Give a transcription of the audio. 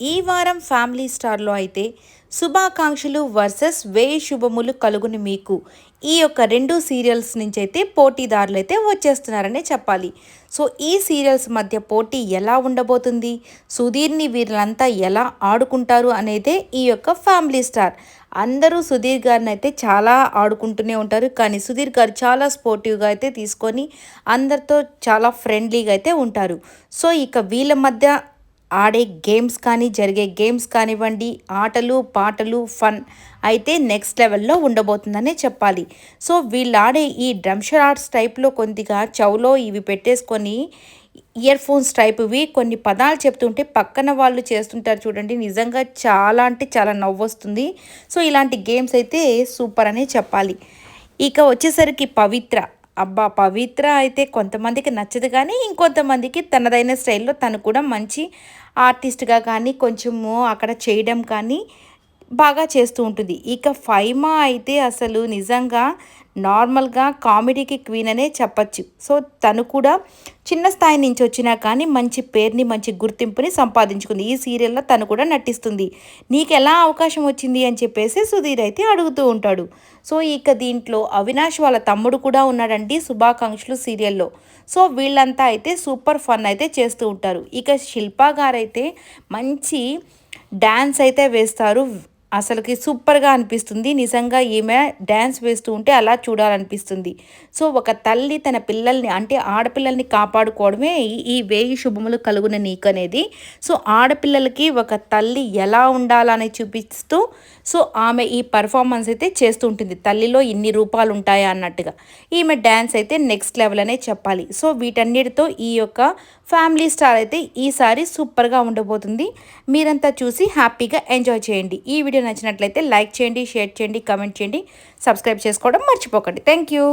ఈ వారం ఫ్యామిలీ స్టార్లో అయితే శుభాకాంక్షలు వర్సెస్ వేయి శుభములు కలుగుని మీకు. ఈ యొక్క రెండు సీరియల్స్ నుంచి అయితే పోటీదారులు అయితే వచ్చేస్తున్నారనే చెప్పాలి. సో ఈ సీరియల్స్ మధ్య పోటీ ఎలా ఉండబోతుంది? సుధీర్ని వీళ్ళంతా ఎలా ఆడుకుంటారు అనేదే ఈ యొక్క ఫ్యామిలీ స్టార్. అందరూ సుధీర్ గారిని అయితే చాలా ఆడుకుంటూనే ఉంటారు. కానీ సుధీర్ గారు చాలా స్పోర్టివ్గా అయితే తీసుకొని అందరితో చాలా ఫ్రెండ్లీగా అయితే ఉంటారు. సో ఇక వీళ్ళ మధ్య ఆడే గేమ్స్ కానీ జరిగే గేమ్స్ కానివ్వండి ఆటలు పాటలు ఫన్ అయితే నెక్స్ట్ లెవెల్లో ఉండబోతుందనే చెప్పాలి. సో వీళ్ళు ఆడే ఈ డ్రమ్షర్ ఆర్ట్స్ టైప్లో కొద్దిగా చౌలో ఇవి పెట్టేసుకొని ఇయర్ ఫోన్స్ టైప్వి కొన్ని పదాలు చెప్తుంటే పక్కన వాళ్ళు చేస్తుంటారు చూడండి. నిజంగా చాలా అంటే చాలా నవ్వొస్తుంది. సో ఇలాంటి గేమ్స్ అయితే సూపర్ అనే చెప్పాలి. ఇక వచ్చేసరికి పవిత్ర. అబ్బా పవిత్ర అయితే కొంతమందికి నచ్చదు కానీ ఇంకొంతమందికి తనదైన స్టైల్లో తను కూడా మంచి ఆర్టిస్ట్గా కానీ కొంచెము అక్కడ చేయడం కానీ బాగా చేస్తూ ఉంటుంది. ఇక ఫైమా అయితే అసలు నిజంగా నార్మల్గా కామెడీకి క్వీన్ అనే చెప్పచ్చు. సో తను కూడా చిన్న స్థాయి నుంచి వచ్చినా కానీ మంచి పేరుని మంచి గుర్తింపుని సంపాదించుకుంది. ఈ సీరియల్లో తను కూడా నటిస్తుంది. నీకు ఎలా అవకాశం వచ్చింది అని చెప్పేసి సుధీర్ అయితే అడుగుతూ ఉంటాడు. సో ఇక దీంట్లో అవినాష్ వాళ్ళ తమ్ముడు కూడా ఉన్నాడండి శుభాకాంక్షలు సీరియల్లో. సో వీళ్ళంతా అయితే సూపర్ ఫన్ అయితే చేస్తూ ఉంటారు. ఇక శిల్పా గారైతే మంచి డ్యాన్స్ అయితే వేస్తారు. అసలుకి సూపర్గా అనిపిస్తుంది. నిజంగా ఈమె డ్యాన్స్ వేస్తూ ఉంటే అలా చూడాలనిపిస్తుంది. సో ఒక తల్లి తన పిల్లల్ని అంటే ఆడపిల్లల్ని కాపాడుకోవడమే ఈ వేయి శుభములు కలుగున నీకు అనేది సో ఆడపిల్లలకి ఒక తల్లి ఎలా ఉండాలని చూపిస్తూ సో ఆమె ఈ పర్ఫార్మెన్స్ అయితే చేస్తూ ఉంటుంది. తల్లిలో ఇన్ని రూపాలు ఉంటాయా అన్నట్టుగా. ఈమె డ్యాన్స్ అయితే నెక్స్ట్ లెవెల్ అనే చెప్పాలి. సో వీటన్నిటితో ఈ యొక్క ఫ్యామిలీ స్టార్ అయితే ఈసారి సూపర్గా ఉండబోతుంది. మీరంతా చూసి హ్యాపీగా ఎంజాయ్ చేయండి. ఈ వీడియో నచ్చినట్లయితే లైక్ చేయండి షేర్ చేయండి కమెంట్ చేయండి. సబ్స్క్రైబ్ చేసుకోవడం మర్చిపోకండి. Thank you